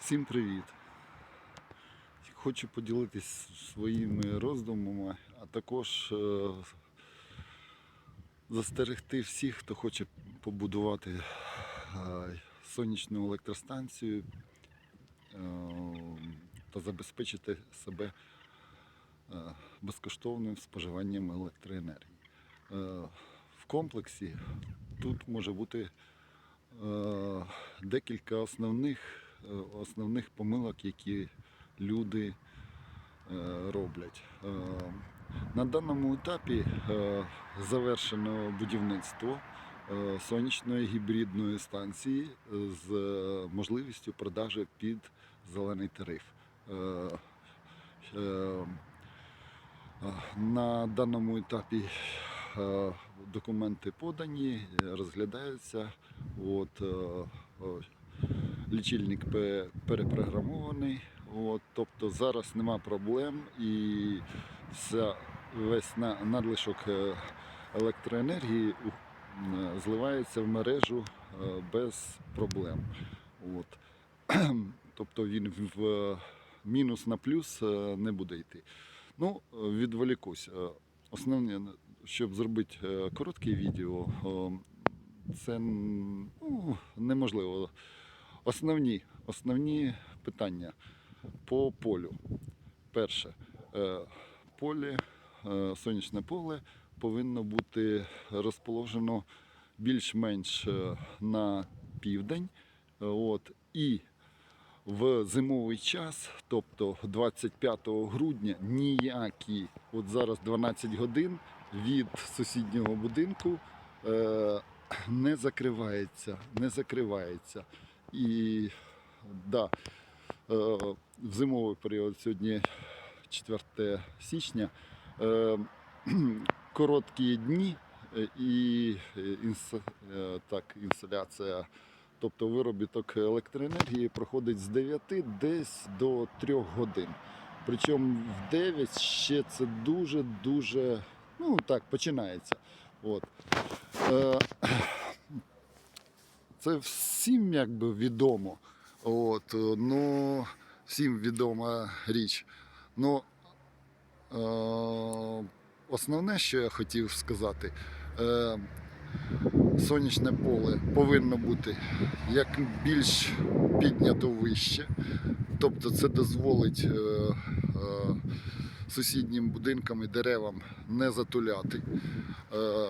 Всім привіт! Хочу поділитись своїми роздумами, а також е, застерегти всіх, хто хоче побудувати е, сонячну електростанцію е, та забезпечити себе безкоштовним споживанням електроенергії. В комплексі тут може бути декілька основних, основних помилок, які люди е, роблять. Е, На даному етапі е, завершено будівництво е, сонячної гібридної станції з е, можливістю продажу під зелений тариф. Е, е, е, На даному етапі е, документи подані, е, розглядаються. От, е, лічильник перепрограмований. От, тобто зараз нема проблем і вся, весь на- надлишок е, електроенергії зливається в мережу е, без проблем. От. Тобто він в мінус на плюс е, не буде йти. Ну, відволікусь. Основне, щоб зробити коротке відео, це ну, неможливо. Основні, основні питання по полю. Перше, е, поле, е, сонячне поле повинно бути розположено більш-менш е, на південь. От, і в зимовий час, тобто 25 грудня, ніякі, от зараз 12 годин від сусіднього будинку не закривається, не закривається. І да, е, в зимовий період сьогодні 4 січня. Е, короткі дні е, і так, інсталяція, тобто виробіток електроенергії проходить з 9 десь до 3 годин. Причому в 9 ще це дуже-дуже, ну так, починається. От. Це всім якби відомо. От, е, ну, всім відома річ. Ну, е, основне, що я хотів сказати, е, сонячне поле повинно бути як більш піднято вище. Тобто це дозволить е, е, сусіднім будинкам і деревам не затуляти. Е,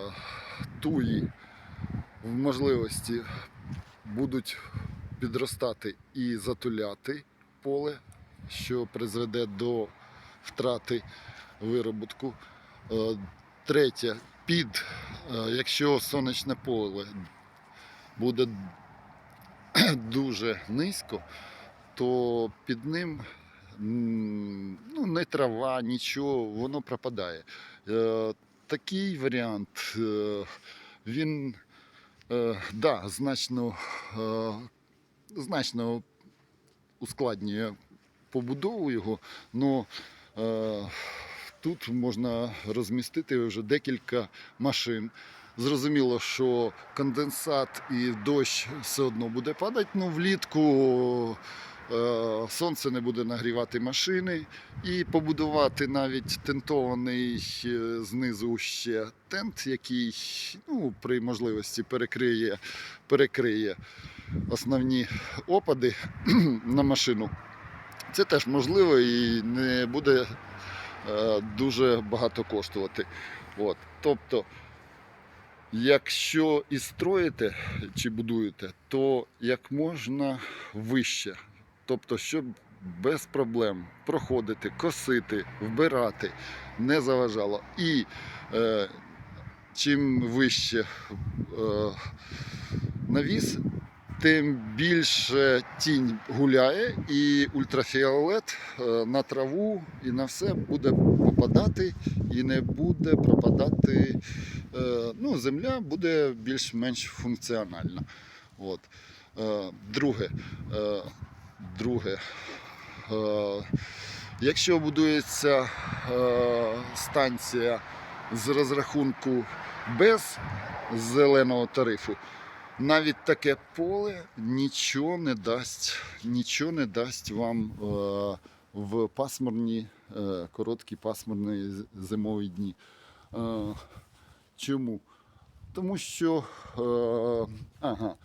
туї в можливості будуть підростати і затуляти поле, що призведе до втрати виробітку. Е, Третє, під, е, якщо сонячне поле буде дуже низько, то під ним ну, не трава, нічого, воно пропадає. Е, Такий варіант, він да, значно, е, значно ускладнює побудову його, але тут можна розмістити вже декілька машин. Зрозуміло, що конденсат і дощ все одно буде падати, але влітку е, сонце не буде нагрівати машини і побудувати навіть тентований е, знизу ще тент, який ну, при можливості перекриє, перекриє основні опади на машину. Це теж можливо і не буде е, дуже багато коштувати. От. Тобто, якщо і строїте чи будуєте, то як можна вище. Тобто, щоб без проблем проходити, косити, вбирати не заважало. І е, чим вище е, навіс, тим більше тінь гуляє, і ультрафіолет е, на траву і на все буде попадати і не буде пропадати. е, Ну, земля буде більш-менш функціональна. От. Е, Друге, друге. е, Якщо будується е, станція з розрахунку без зеленого тарифу, навіть таке поле нічого не дасть, нічого не дасть вам е, в пасмурні, короткі пасмурні зимові дні. Чому? Тому що, ага,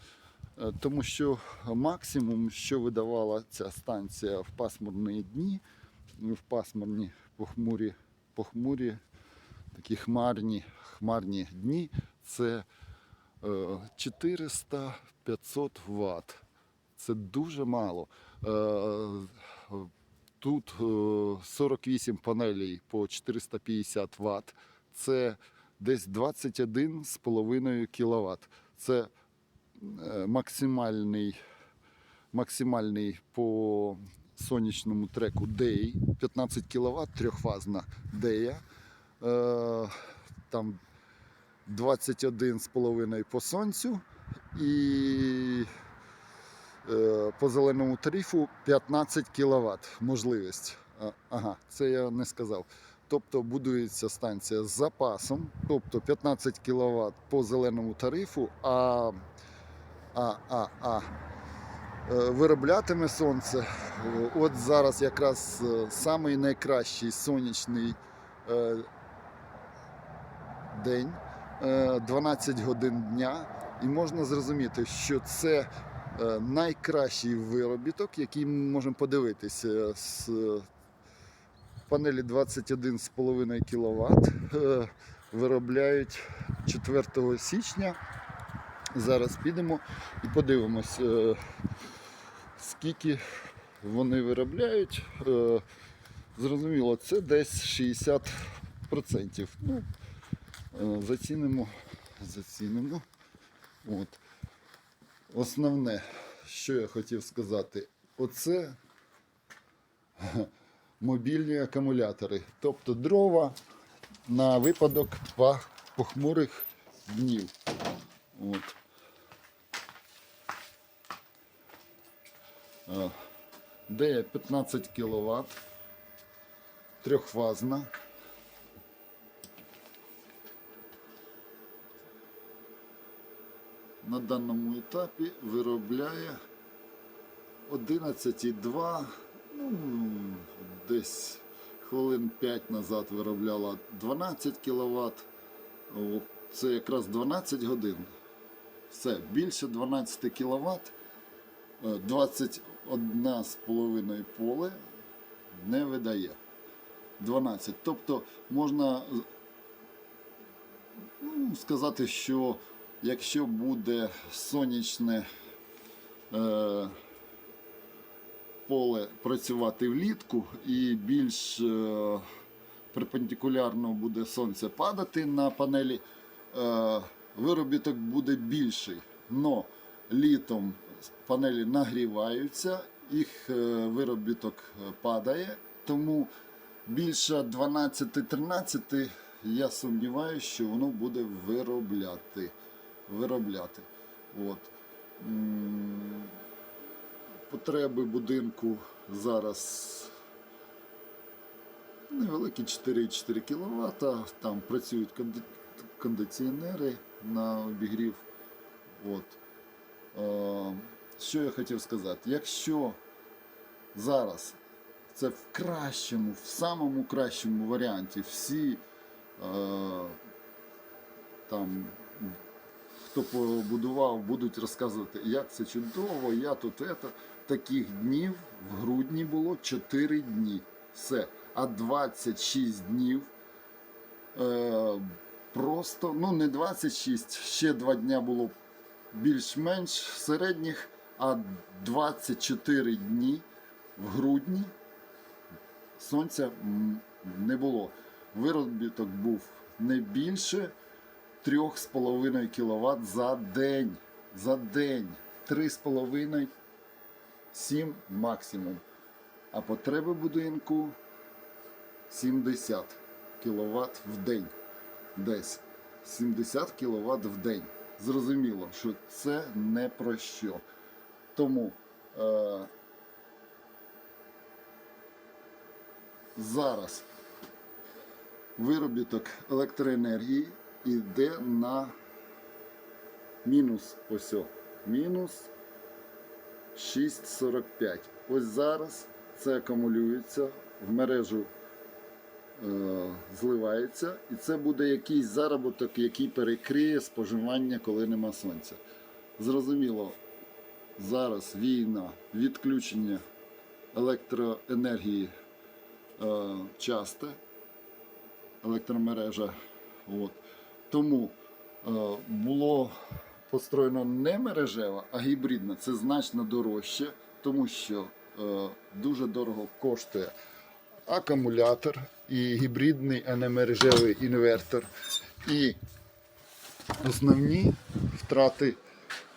тому що максимум, що видавала ця станція в пасмурні дні, в пасмурні похмурі, похмурі такі хмарні, хмарні дні, це е, 400-500 Вт. Це дуже мало. Е, Тут е, 48 панелей по 450 Вт. Це десь 21,5 кВт. Це е, максимальний, максимальний по сонячному треку DEI. 15 кВт, трьохфазна DEA. Е, Там 21,5 по сонцю і е, по зеленому тарифу 15 кВт можливість. Ага, це я не сказав. Тобто будується станція з запасом, тобто 15 кВт по зеленому тарифу, а, а, е, вироблятиме сонце. От зараз якраз е, самий найкращий сонячний е, день, е, 12 годин дня, і можна зрозуміти, що це найкращий виробіток, який ми можемо подивитися з панелі 21,5 кВт. Виробляють 4 січня. Зараз підемо і подивимось, е, скільки вони виробляють. Е, Зрозуміло, це десь 60%. Ну, Е, Зацінимо, зацінимо. От. Основне, що я хотів сказати, оце мобільні акумулятори, тобто дрова на випадок похмурих днів. От. Де 15 кВт, трьохфазна. на даному етапі виробляє 11,2, ну, десь хвилин 5 назад виробляла 12 кВт. Це якраз 12 годин. Все, більше 12 кВт, 21,5 поле не видає. 12. Тобто можна ну, сказати, що якщо буде сонячне е, поле працювати влітку і більш е, перпендикулярно буде сонце падати на панелі, е, виробіток буде більший. Но літом панелі нагріваються, їх е, виробіток е, падає, тому більше 12-13 я сумніваюся, що воно буде виробляти. виробляти. От. Потреби будинку зараз невеликі 4,4 кВт, там працюють конди- кондиціонери на обігрів. От. Е, Що я хотів сказати? Якщо зараз це в кращому, в самому кращому варіанті всі е, там хто побудував, будуть розказувати, як це чудово, я тут это. Таких днів в грудні було 4 дні. Все. А 26 днів е, просто, ну не 26, ще 2 дня було більш-менш середніх, а 24 дні в грудні сонця не було. Виробіток був не більше 3,5 кВт за день. За день. 3,5 7 максимум. А потреби будинку 70 кВт в день. Десь 70 кВт в день. Зрозуміло, що це не про що. Тому е, зараз виробіток електроенергії йде на мінус ось о, мінус 6,45. Ось зараз це акумулюється в мережу. е, Зливається, і це буде якийсь заробіток, який перекриє споживання, коли нема сонця. Зрозуміло, зараз війна, відключення електроенергії е, часте, електромережа. От. Тому е, було построєно не мережева, а гібридна. Це значно дорожче, тому що е, дуже дорого коштує акумулятор і гібридний, а не мережевий інвертор. І основні втрати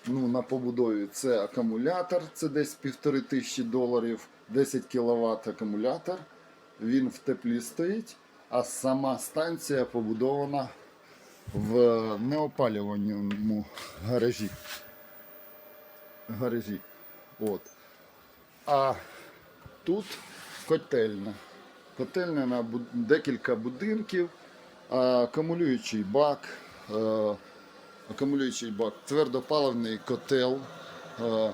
ну, на побудові це акумулятор, це десь півтори тисячі доларів, 10 кВт акумулятор. Він в теплі стоїть, а сама станція побудована в неопалюваному гаражі. гаражі. От. А тут котельня. Котельня на декілька будинків, акумулюючий бак, е, акумулюючий бак, твердопаливний котел, е,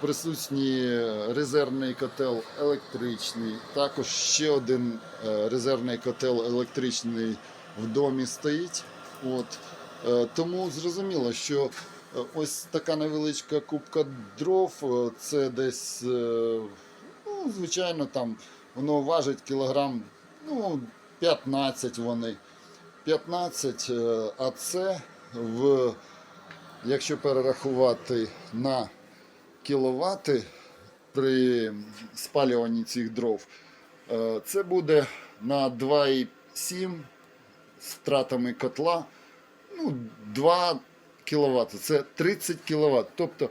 присутній резервний котел електричний, також ще один е, резервний котел електричний в домі стоїть. От. Е, Тому зрозуміло, що ось така невеличка кубка дров, це десь, ну, звичайно, там воно важить кілограм ну, 15 вони. 15, е, а це в, якщо перерахувати на кіловати при спалюванні цих дров, е, це буде на 2,7 з втратами котла ну, 2 кВт. Це 30 кВт. Тобто,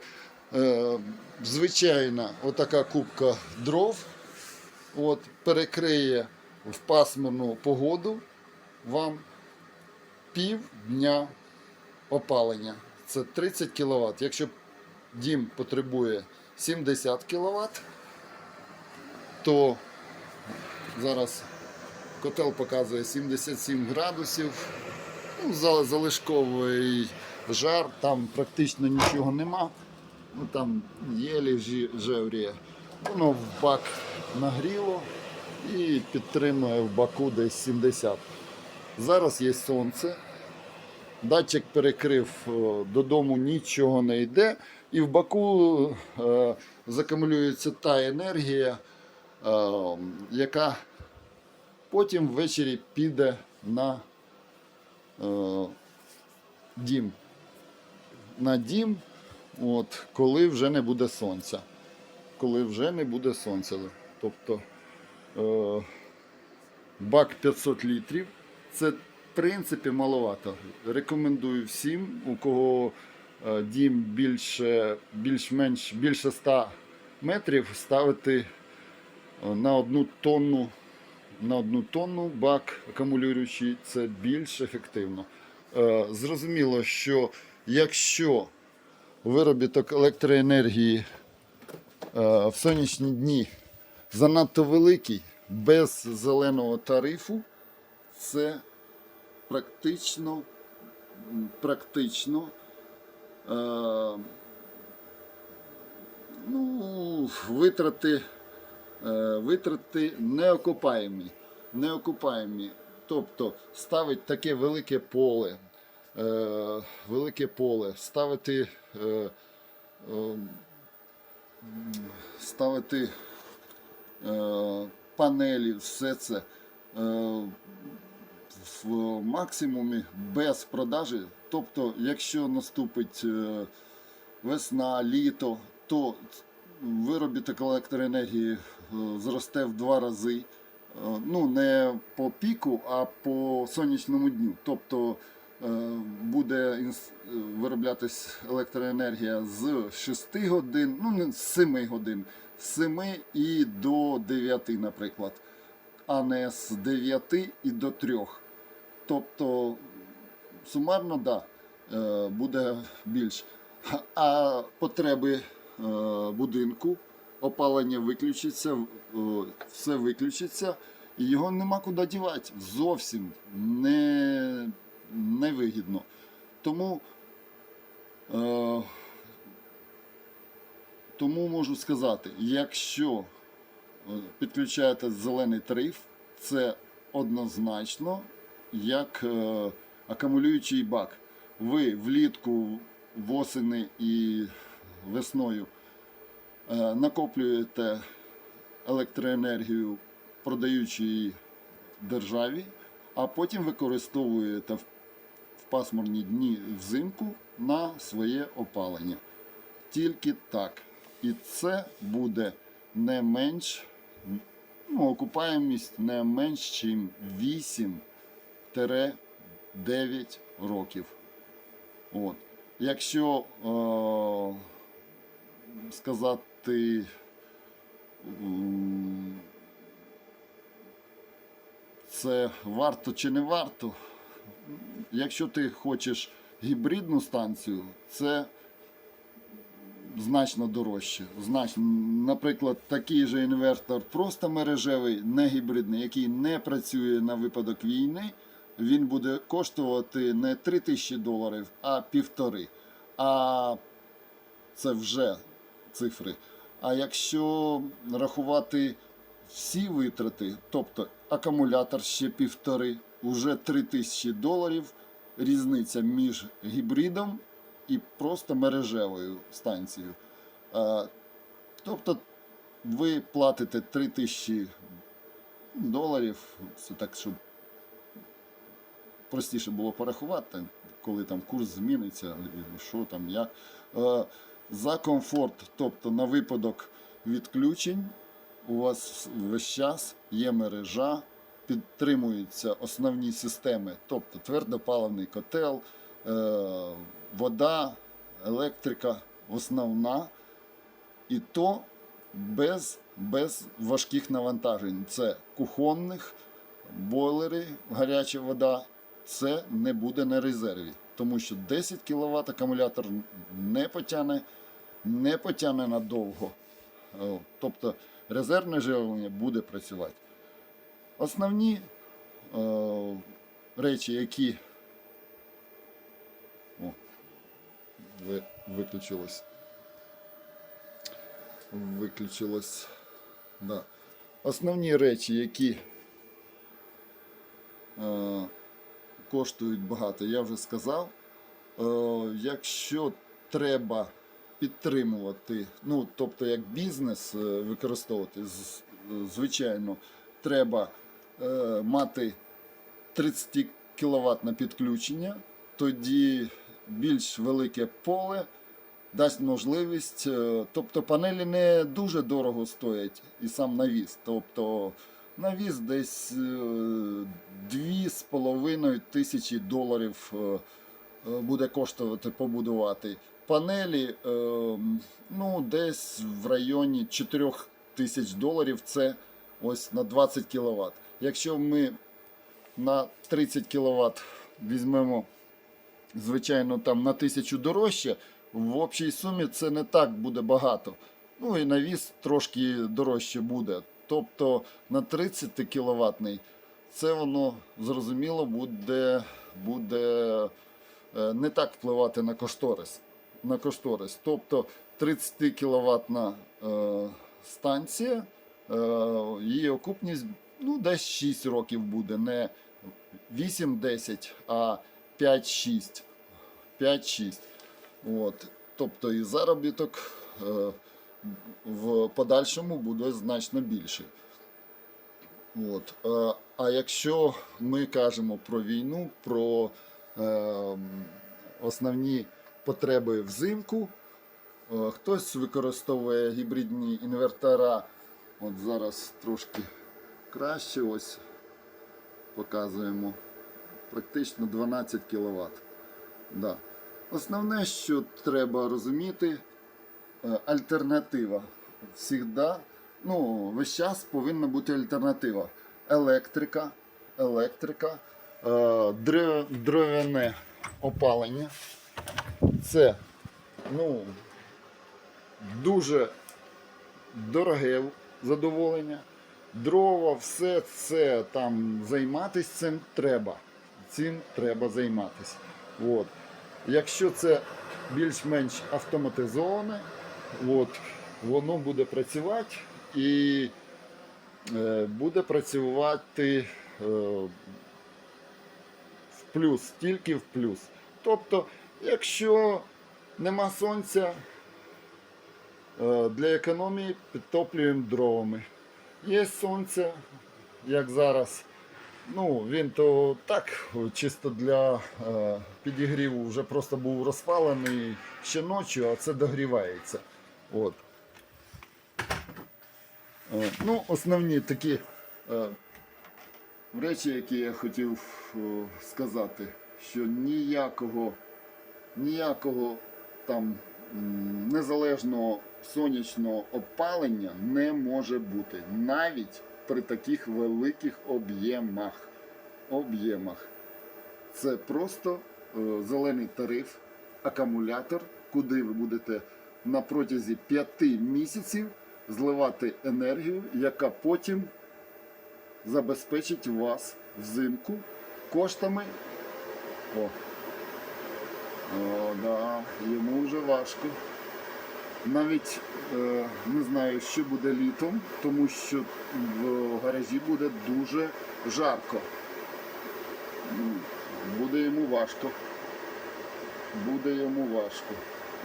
е, звичайна отака кубка дров от, перекриє в пасмурну погоду вам пів дня опалення. Це 30 кВт. Якщо дім потребує 70 кВт, то зараз котел показує 77 градусів. Ну, залишковий жар, там практично нічого нема. Ну там єлі жевріє. Воно в бак нагріло і підтримує в баку десь 70. Зараз є сонце. Датчик перекрив, додому нічого не йде, і в баку е, закумулюється та енергія, е, яка потім ввечері піде на е, дім. На дім, от, коли вже не буде сонця. Коли вже не буде сонця. Тобто е, бак 500 літрів. Це принципі маловато. Рекомендую всім, у кого е, дім більше, більш-менш більше 100 метрів, ставити е, на одну тонну на одну тонну бак акумулюючий це більш ефективно. Е, Зрозуміло, що якщо виробіток електроенергії в сонячні дні занадто великий, без зеленого тарифу, це практично, практично е, ну, витрати е, витрати неокупаємі. неокупаємі. Тобто ставить таке велике поле, е, велике поле, ставити, е, е, ставити е, панелі, все це е, в максимумі без продажі. Тобто, якщо наступить е, весна, літо, то виробіток електроенергії е, зросте в два рази. Е, Ну, не по піку, а по сонячному дню. Тобто буде вироблятись електроенергія з 6 годин, ну не з 7 годин, з 7 і до 9, наприклад, а не з 9 і до 3. Тобто сумарно, да, е, буде більш. А потреби е, будинку, опалення виключиться, е, все виключиться, і його нема куди дівати. Зовсім не, невигідно. Тому тому можу сказати, якщо підключаєте зелений тариф, це однозначно як е, акумулюючий бак. Ви влітку, восени і весною е, накоплюєте електроенергію, продаючи її державі, а потім використовуєте в пасмурні дні взимку на своє опалення. Тільки так. І це буде не менш, ну, окупаємість не менш, ніж 8-9 років. От. Якщо е, сказати, це варто чи не варто, якщо ти хочеш гібридну станцію, це значно дорожче. Значно, наприклад, такий же інвертор просто мережевий, не гібридний, який не працює на випадок війни, він буде коштувати не 3 тисячі доларів, а півтори. А це вже цифри. А якщо рахувати всі витрати, тобто акумулятор ще півтори, уже 3 тисячі доларів різниця між гібридом і просто мережевою станцією. Тобто ви платите 3 тисячі доларів, це так, щоб простіше було порахувати, коли там курс зміниться, що там, як. Е, За комфорт, тобто на випадок відключень, у вас весь час є мережа, підтримуються основні системи, тобто твердопаливний котел, е, вода, електрика, основна, і то без, без важких навантажень. Це кухонних, бойлери, гаряча вода, це не буде на резерві. Тому що 10 кВт акумулятор не потягне, не потягне надовго. Тобто резервне живлення буде працювати. Основні е, речі, які О, ви, виключилось. Виключилось. Да. Основні речі, які е, коштують багато, я вже сказав. Е, якщо треба підтримувати, ну тобто як бізнес е, використовувати, звичайно, треба е, мати 30 кВт на підключення, тоді більш велике поле дасть можливість. Тобто панелі не дуже дорого стоять і сам навіс. Тобто навіс десь е, 2,5 тисячі доларів е, е, буде коштувати побудувати. Панелі е, ну, десь в районі 4 тисяч доларів це ось на 20 кВт. Якщо ми на 30 кВт візьмемо, звичайно, там на 1000 дорожче, в общій сумі це не так буде багато. Ну і навіс трошки дорожче буде. Тобто на 30 кВт це воно зрозуміло буде, буде е, не так впливати на кошторис. На кошторис. Тобто 30 кВт е, станція, е, її окупність ну, десь 6 років буде, не 8-10, а 5-6. 5-6. От. Тобто і заробіток е, в подальшому буде значно більший. От. Е, а якщо ми кажемо про війну, про е, основні потреби взимку, е, хтось використовує гібридні інвертора. От зараз трошки краще ось показуємо. Практично 12 кВт. Да. Основне, що треба розуміти, альтернатива. Всігда, ну, весь час повинна бути альтернатива. Електрика, електрика, е, дров'яне опалення. Це ну, дуже дороге задоволення. Дрова, все це там займатися цим треба. Цим треба займатися. От. Якщо це більш-менш автоматизоване. От, воно буде працювати і е, буде працювати е, в плюс, тільки в плюс. Тобто, якщо нема сонця, е, для економії підтоплюємо дровами. Є сонце, як зараз. Ну, він то так, чисто для е, підігріву вже просто був розпалений ще ночі, а це догрівається. От. Е, ну, основні такі е, речі, які я хотів е, сказати, що ніякого, ніякого там незалежного сонячного опалення не може бути навіть при таких великих об'ємах. об'ємах. Це просто зелений тариф, акумулятор, куди ви будете на протязі 5 місяців зливати енергію, яка потім забезпечить вас взимку коштами. О, О да, йому вже важко. Навіть е, не знаю, що буде літом, тому що в гаражі буде дуже жарко. Буде йому важко. Буде йому важко.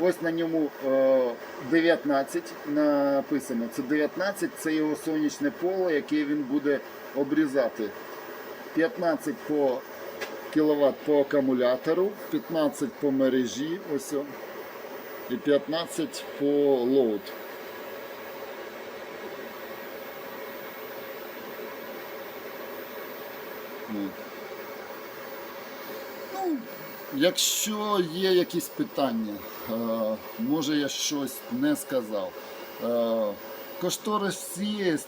Ось на ньому е, 19 написано. Це 19 це його сонячне поле, яке він буде обрізати. 15 по кВт по акумулятору, 15 по мережі, ось і 15 по лоуд. Ну. Якщо є якісь питання, е, може я щось не сказав. Е, кошторис цієї